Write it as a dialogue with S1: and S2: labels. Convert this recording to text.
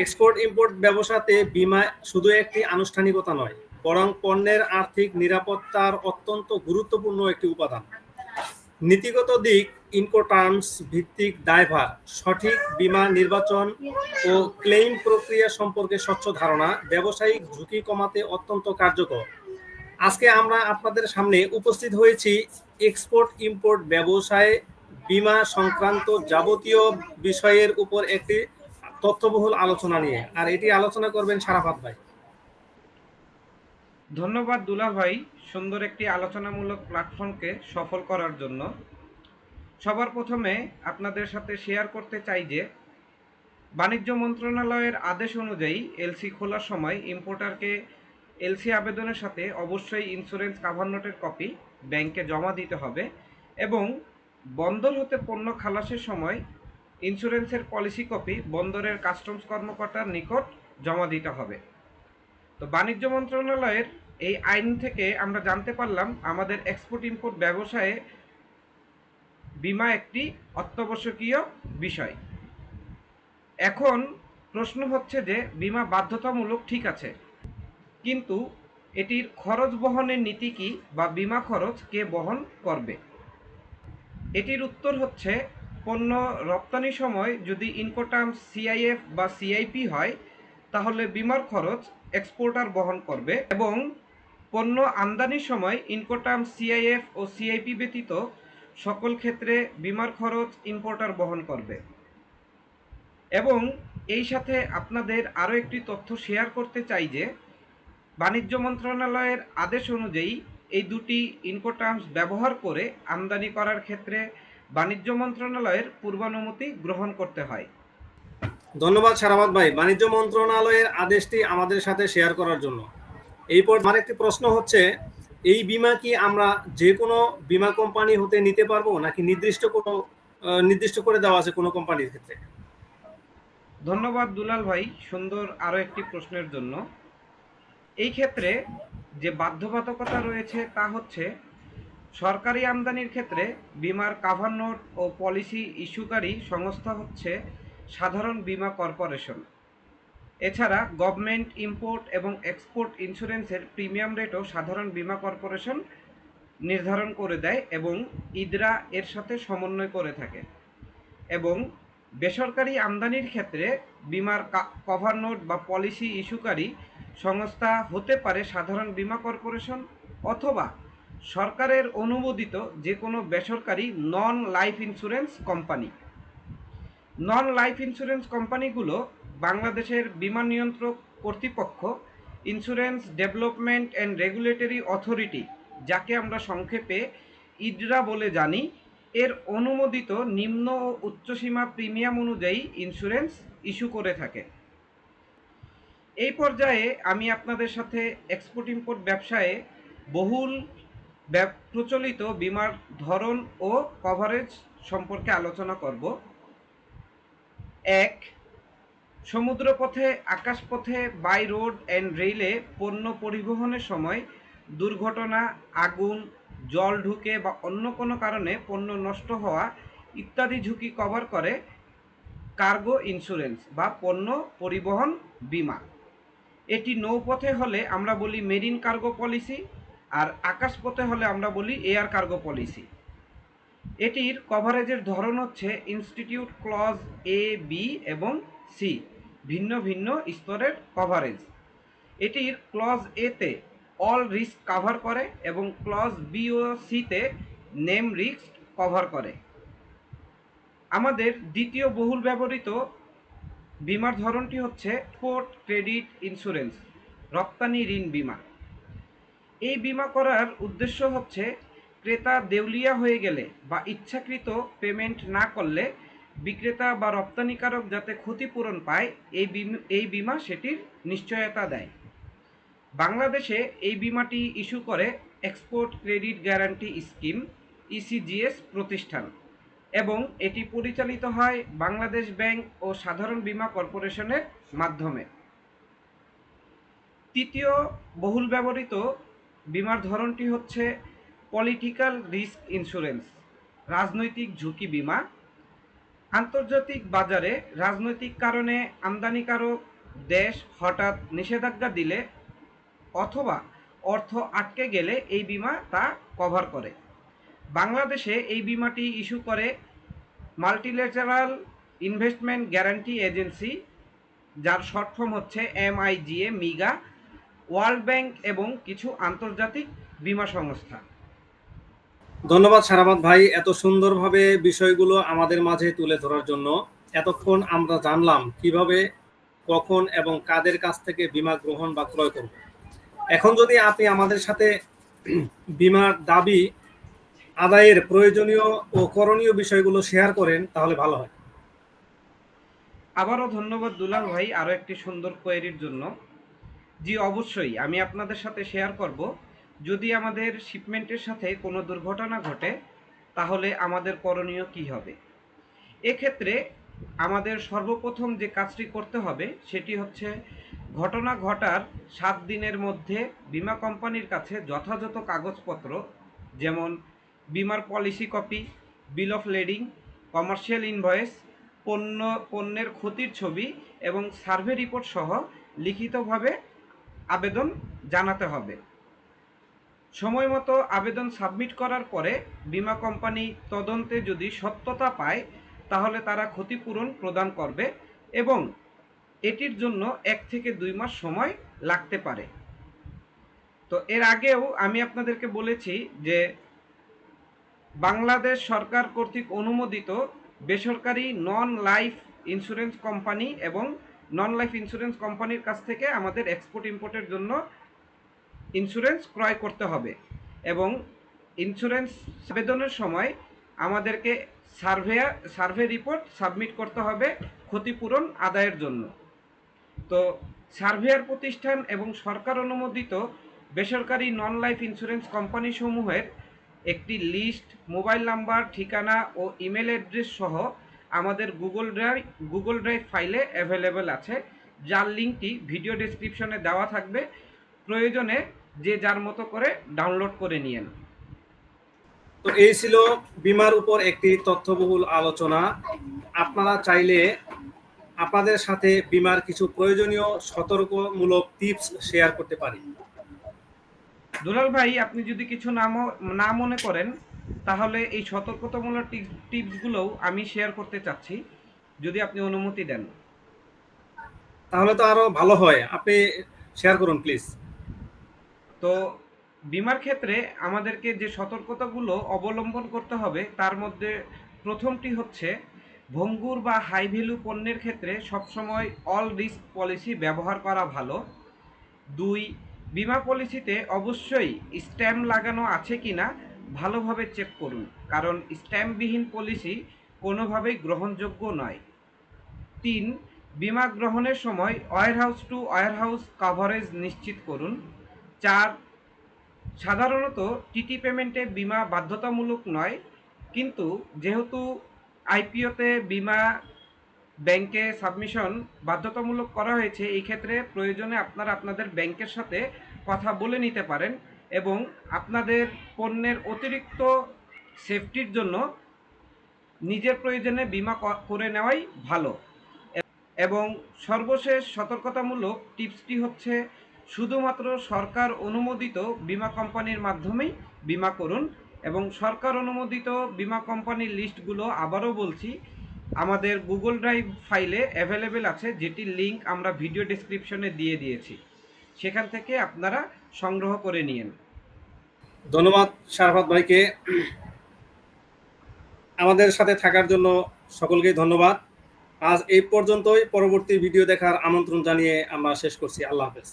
S1: Export import ব্যবসাতে বীমা শুধু একটি আনুষ্ঠানিকতা নয়, বরং পণ্যের আর্থিক নিরাপত্তার অত্যন্ত গুরুত্বপূর্ণ একটি উপাদান। নীতিগত দিক, ইনকোটার্মস ভিত্তিক দায়ভার, সঠিক বীমা নির্বাচন ও ক্লেইম প্রক্রিয়া সম্পর্কে স্বচ্ছ ধারণা, ব্যবসায়িক ঝুঁকি কমাতে অত্যন্ত কার্যকর। আজকে আমরা আপনাদের সামনে উপস্থিত হয়েছি এক্সপোর্ট ইম্পোর্ট ব্যবসায় বীমা সংক্রান্ত যাবতীয় বিষয়ের উপর একটি তথ্যবহুল আলোচনা নিয়ে। আর এটি আলোচনা করবেন সারাফাত ভাই।
S2: ধন্যবাদ দুলা ভাই সুন্দর একটি আলোচনামূলক প্ল্যাটফর্মকে সফল করার জন্য। সবার প্রথমে আপনাদের সাথে শেয়ার করতে চাই যে, বাণিজ্য মন্ত্রণালয়ের আদেশ অনুযায়ী এলসি খোলার সময় ইম্পোর্টারকে এলসি আবেদনের সাথে অবশ্যই ইন্স্যুরেন্স কাভার নোটের কপি ব্যাংকে জমা দিতে হবে এবং বন্দর হতে পণ্য খালাসের সময় ইন্স্যুরেন্সের পলিসি কপি বন্দরের কাস্টমস কর্মকর্তার নিকট জমা দিতে হবে। তো বাণিজ্য মন্ত্রণালয়ের এই আইন থেকে আমরা জানতে পারলাম, আমাদের এক্সপোর্ট ইম্পোর্ট ব্যবসায়ে বীমা একটি অত্যাবশ্যকীয় বিষয়। এখন প্রশ্ন হচ্ছে যে, বীমা বাধ্যতামূলক ঠিক আছে, কিন্তু এটির খরচ বহনের নীতি কি বা বীমা খরচ কে বহন করবে? এটির উত্তর হচ্ছে পণ্য রপ্তানির সময় যদি ইনকোটাম সিআইএফ বা সিআইপি হয়, তাহলে বিমার খরচ এক্সপোর্টার বহন করবে এবং পণ্য আমদানির সময় ইনকোটাম সিআইএফ ও সিআইপি ব্যতীত সকল ক্ষেত্রে বিমার খরচ ইম্পোর্টার বহন করবে। এবং এই সাথে আপনাদের আরও একটি তথ্য শেয়ার করতে চাই যে, বাণিজ্য মন্ত্রণালয়ের আদেশ অনুযায়ী এই দুটি ইনকোটার্মস ব্যবহার করে আমদানি করার ক্ষেত্রে বাণিজ্য মন্ত্রণালয়ের পূর্বানুমতি গ্রহণ করতে হয়।
S1: ধন্যবাদ সারাবাদ ভাই। বাণিজ্য মন্ত্রণালয়ের আদেশটি আমাদের সাথে শেয়ার করার জন্য। এই পর আমার একটি প্রশ্ন হচ্ছে এই বীমা কি আমরা যে কোনো বিমা কোম্পানি হতে নিতে পারব নাকি নির্দিষ্ট কোনো নির্দিষ্ট করে দেওয়া আছে কোনো কোম্পানির ক্ষেত্রে?
S2: ধন্যবাদ দুলাল ভাই সুন্দর আরও একটি প্রশ্নের জন্য। এই ক্ষেত্রে যে বাধ্যবাধকতা রয়েছে তা হচ্ছে সরকারি আমদানির ক্ষেত্রে বিমার কাভার নোট ও পলিসি ইস্যুকারী সংস্থা হচ্ছে সাধারণ বীমা কর্পোরেশন। এছাড়া গভর্নমেন্ট ইম্পোর্ট এবং এক্সপোর্ট ইন্স্যুরেন্সের প্রিমিয়াম রেটও সাধারণ বীমা কর্পোরেশন নির্ধারণ করে দেয় এবং ইদরা এর সাথে সমন্বয় করে থাকে। এবং বেসরকারি আমদানির ক্ষেত্রে বিমার কভার নোট বা পলিসি ইস্যুকারী সংস্থা হতে পারে সাধারণ বীমা কর্পোরেশন অথবা সরকারের অনুমোদিত যে কোনো বেসরকারি non life insurance company non life insurance কোম্পানিগুলো বাংলাদেশের বীমা নিয়ন্ত্রক কর্তৃপক্ষ insurance development and regulatory authority যাকে আমরা সংক্ষেপে ইডরা বলে জানি, এর অনুমোদিত নিম্ন ও উচ্চসীমা প্রিমিয়াম অনুযায়ী ইন্স্যুরেন্স ইস্যু করে থাকে। এই পর্যায়ে আমি আপনাদের সাথে এক্সপোর্ট ইম্পোর্ট ব্যবসায়ে বহুল প্রচলিত বীমার ধরন ও কভারেজ সম্পর্কে আলোচনা করব। এক, সমুদ্রপথে, আকাশপথে বাই রোড অ্যান্ড রেলে পণ্য পরিবহনের সময় দুর্ঘটনা, আগুন, জল ঢুকে বা অন্য কোনো কারণে পণ্য নষ্ট হওয়া ইত্যাদি ঝুঁকি কভার করে কার্গো ইন্স্যুরেন্স বা পণ্য পরিবহন বীমা। এটি নৌপথে হলে আমরা বলি মেরিন কার্গো পলিসি আর আকাশপথে হলে আমরা বলি এয়ার কার্গো পলিসি। এটির কভারেজের ধরন হচ্ছে ইনস্টিটিউট ক্লজ এ, বি এবং সি, ভিন্ন ভিন্ন স্তরের কভারেজ। এটির ক্লজ এতে অল রিস্ক কভার করে এবং ক্লজ বি ও সিতে নেম রিস্ক কভার করে। আমাদের দ্বিতীয় বহুল ব্যবহৃত বিমার ধরনটি হচ্ছে পোর্ট ক্রেডিট ইন্স্যুরেন্স, রপ্তানি ঋণ বিমা। এই বিমা করার উদ্দেশ্য হচ্ছে ক্রেতা দেউলিয়া হয়ে গেলে বা ইচ্ছাকৃত পেমেন্ট না করলে বিক্রেতা বা রপ্তানিকারক যাতে ক্ষতিপূরণ পায়, এই এই বিমা সেটির নিশ্চয়তা দেয়। বাংলাদেশে এই বিমাটি ইস্যু করে export credit guarantee scheme ECGS প্রতিষ্ঠান এবং এটি পরিচালিত হয় বাংলাদেশ ব্যাংক ও সাধারণ বীমা কর্পোরেশনের মাধ্যমে। তৃতীয়, বহুল ব্যবহৃত বীমার ধরনটি হচ্ছে পলিটিক্যাল রিস্ক ইন্স্যুরেন্স, রাজনৈতিক ঝুঁকি বীমা। আন্তর্জাতিক বাজারে রাজনৈতিক কারণে আমদানিকারক দেশ হঠাৎ নিষেধাজ্ঞা দিলে অথবা অর্থ আটকে গেলে এই বিমা তা কভার করে। বাংলাদেশে এই বিমাটি ইস্যু করে মাল্টিলেটারাল ইনভেস্টমেন্ট গ্যারান্টি এজেন্সি, যার শর্ট ফর্ম হচ্ছে এমআইজিএ, মিগা ওয়ার্ল্ড ব্যাংক এবং কিছু আন্তর্জাতিক বিমা সংস্থা।
S1: ধন্যবাদ সারাবাদ ভাই এত সুন্দরভাবে বিষয়গুলো আমাদের মাঝে তুলে ধরার জন্য। এতক্ষণ আমরা জানলাম কীভাবে কখন এবং কাদের কাছ থেকে বীমা গ্রহণ বা ক্রয় করব। এখন যদি আপনি আমাদের সাথে বীমার দাবি আদায়ের প্রয়োজনীয় ও করণীয় বিষয়গুলো শেয়ার করেন তাহলে ভালো হয়।
S2: আবারও ধন্যবাদ দুলাল ভাই আরও একটি সুন্দর কোয়েরির জন্য। জি, অবশ্যই। আমি আপনাদের সাথে শেয়ার করব। যদি আমাদের শিপমেন্টের সাথে কোনো দুর্ঘটনা ঘটে, তাহলে আমাদের করণীয় কি হবে? এক্ষেত্রে আমাদের সর্বপ্রথম যে কাজটি করতে হবে, সেটি হচ্ছে ঘটনা ঘটার সাত দিনের মধ্যে বীমা কোম্পানির কাছে যথাযথ কাগজপত্র, যেমন বিমার policy copy bill of lading commercial invoice পণ্য, পণ্যের ক্ষতির ছবি এবং সার্ভে রিপোর্ট সহ লিখিতভাবে আবেদন জানাতে হবে। সময় মতো আবেদন সাবমিট করার পরে বীমা কোম্পানি তদন্তে যদি সত্যতা পায়, তাহলে তারা ক্ষতিপূরণ প্রদান করবে এবং এটির জন্য এক থেকে দুই মাস সময় লাগতে পারে। তো এর আগেও আমি আপনাদেরকে বলেছি যে বাংলাদেশ সরকার কর্তৃক অনুমোদিত বেসরকারি নন লাইফ ইন্স্যুরেন্স কোম্পানি এবং নন লাইফ ইন্স্যুরেন্স কোম্পানির কাছ থেকে আমাদের এক্সপোর্ট ইম্পোর্টের জন্য ইন্স্যুরেন্স ক্রয় করতে হবে এবং ইন্স্যুরেন্স আবেদনের সময় আমাদেরকে সার্ভে সার্ভে রিপোর্ট সাবমিট করতে হবে ক্ষতিপূরণ আদায়ের জন্য। তো সার্ভেয়ার প্রতিষ্ঠান এবং সরকার অনুমোদিত বেসরকারি নন লাইফ ইন্স্যুরেন্স কোম্পানি সমূহের একটি লিস্ট মোবাইল নাম্বার ঠিকানা ও ইমেল অ্যাড্রেস সহ আমাদের গুগল ড্রাইভ গুগল ড্রাইভ ফাইলে অ্যাভেলেবেল আছে। যার লিঙ্কটি ভিডিও ডেসক্রিপশনে দেওয়া থাকবে। প্রয়োজনে যে যার মতো করে ডাউনলোড করে নিয়েন।
S1: তো এই ছিল বিমার উপর একটি তথ্যবহুল আলোচনা। আপনারা চাইলে আপনাদের সাথে বিমার কিছু প্রয়োজনীয় সতর্কমূলক টিপস শেয়ার করতে পারি।
S2: দুলাল ভাই আপনি যদি কিছু না না মনে করেন তাহলে এই সতর্কতামূলক টিপস টিপসগুলোও আমি শেয়ার করতে চাচ্ছি। যদি আপনি অনুমতি দেন।
S1: তাহলে তো আরও ভালো হয়। আপনি শেয়ার করুন প্লিজ
S2: তো বিমার ক্ষেত্রে আমাদেরকে যে সতর্কতাগুলো অবলম্বন করতে হবে তার মধ্যে প্রথমটি হচ্ছে ভঙ্গুর বা হাই ভ্যালু পণ্যের ক্ষেত্রে সবসময় অল রিস্ক পলিসি ব্যবহার করা ভালো। দুই বিমা পলিসিতে অবশ্যই স্ট্যাম্প লাগানো আছে কিনা ভালোভাবে চেক করুন। কারণ স্ট্যাম্পবিহীন পলিসি কোনোভাবেই গ্রহণযোগ্য নয়। তিন, বিমা গ্রহণের সময় ওয়ারহাউস টু ওয়ারহাউস কভারেজ নিশ্চিত করুন। চার, সাধারণত টিটি পেমেন্টে বিমা বাধ্যতামূলক নয়, কিন্তু যেহেতু আইপিওতে বিমা ব্যাংকে সাবমিশন বাধ্যতামূলক করা হয়েছে, এই ক্ষেত্রে প্রয়োজনে আপনারা আপনাদের ব্যাংকের সাথে কথা বলে নিতে পারেন। এবং আপনাদের পণ্যের অতিরিক্ত সেফটির জন্য নিজের প্রয়োজনে বিমা করে নেওয়াই ভালো। এবং সর্বশেষ সতর্কতামূলক টিপসটি হচ্ছে শুধুমাত্র সরকার অনুমোদিত বিমা কোম্পানির মাধ্যমেই বিমা করুন এবং সরকার অনুমোদিত বিমা কোম্পানির লিস্টগুলো আবারও বলছি। আমাদের গুগল ড্রাইভ ফাইলে অ্যাভেলেবেল আছে, যেটির লিঙ্ক আমরা ভিডিও ডেসক্রিপশনে দিয়ে দিয়েছি। সেখান থেকে আপনারা সংগ্রহ করে নিয়েন।
S1: ধন্যবাদ শারফাত ভাইকে। আমাদের সাথে থাকার জন্য সকলকে ধন্যবাদ। আজ এই পর্যন্তই। পরবর্তী ভিডিও দেখার আমন্ত্রণ জানিয়ে আমরা শেষ করছি। আল্লাহ হাফেজ।